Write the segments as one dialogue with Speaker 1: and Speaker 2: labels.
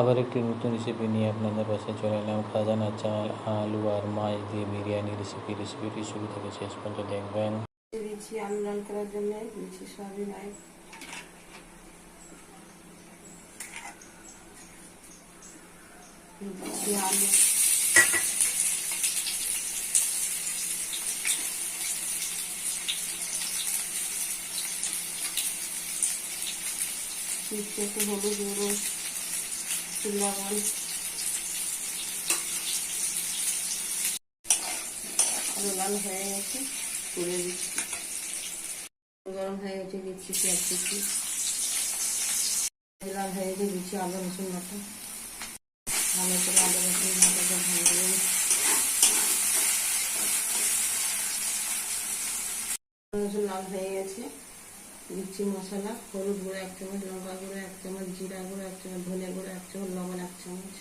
Speaker 1: আবার একটি নতুন রেসিপি নিয়ে আপনাদের পাশে চলে এলাম। খাজানা চাল, আলু আর মাছ দিয়ে বিরিয়ানি রেসিপি রেসিপিটি শুরু থেকে শেষ পর্যন্ত দেখবেন।
Speaker 2: হলুদ গুঁড়ো। লবণ আলু লাল হয়ে গেছে তুলে দিচ্ছি গরম হয়ে গেছে দিচ্ছি পেঁয়াজ কুচি লাল হয়ে গেছে দিচ্ছি আদা রসুন বাটা ভালো করে আদা রসুন বাটাটা ভেঙে দেবো রসুন লাল হয়ে গেছে দিচ্ছি মশলা, হলুদ গুঁড়ো এক চামচ, লঙ্কা গুঁড়ো এক চামচ, জিরা গুঁড়ো এক চামচ ধনে গুঁড়ো এক চামচ, লবণ এক চামচ।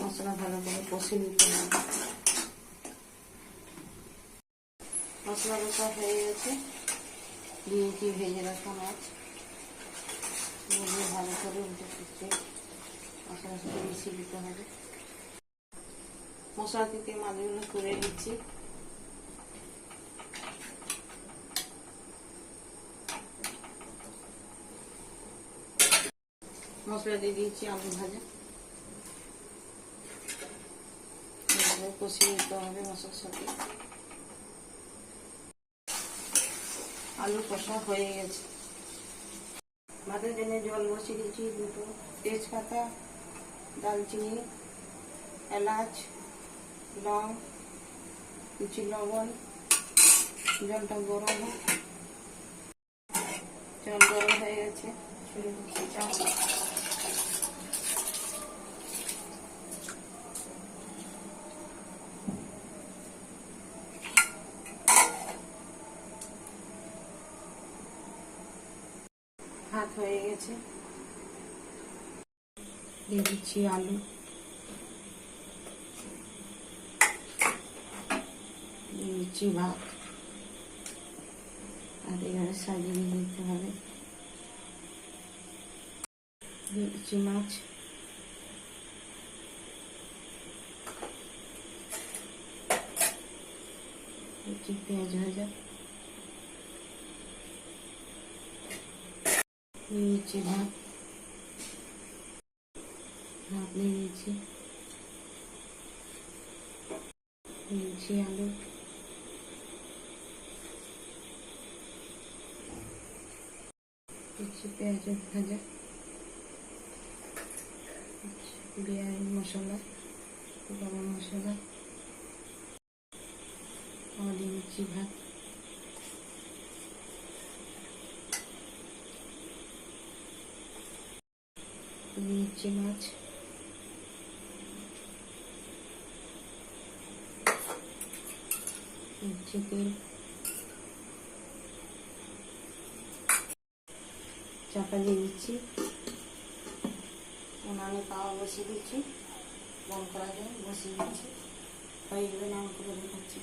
Speaker 2: মশলা ভালো করে কষে নিতে হবে। মশলা কষা হয়ে গেছে। দিয়েছি ভেজে রাখা মাছ? ভালো করে উঠে ফুটছে মশলা সাথে মিশিয়ে দিতে হবে। মশলা থেকে মাছগুলো করে দিচ্ছি মশলা দিয়ে দিয়েছি আলু ভাজা। কষিয়ে দিতে হবে মশলার সাথে। আলু কষা হয়ে গেছে। ভাতের জন্য জল বসিয়ে দিয়েছি দুটো তেজপাতা দালচিনি এলাচ, লং কুচি লবণ, জলটা গরম। জল গরম হয়ে গেছে ভাত হয়ে গেছে। দিয়ে দিচ্ছি আলু। দিয়ে দিচ্ছি ভাত। আর এবারে সাজিয়ে দিতে হবে। দিচ্ছি মাছ। দিচ্ছি পেঁয়াজ ভাজা। নিয়ে নিচ্ছি ভাত ভাত নিয়ে নিয়েছি আলু। দিচ্ছি পেঁয়াজ ভাজা। বিরিয়ানি মশলা, গরম মশলা। আর দিয়ে ভাত। নিচ্ছি মাছ। চাপা দিয়ে দিচ্ছি। উনানে বসিয়ে দিচ্ছি। বন করা যায় দিচ্ছি। হয়ে গেলে নাম করে দেখাচ্ছি।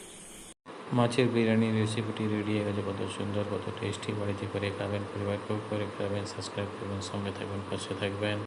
Speaker 1: মাছের বিরিয়ানি রেসিপিটি রেডি হয়ে গেছে। কত সুন্দর, কত টেস্টি বাড়িতে করে খাবেন পরিবারকেও করে খাবেন সাবস্ক্রাইব করবেন, সঙ্গে থাকবেন, পাশে থাকবেন।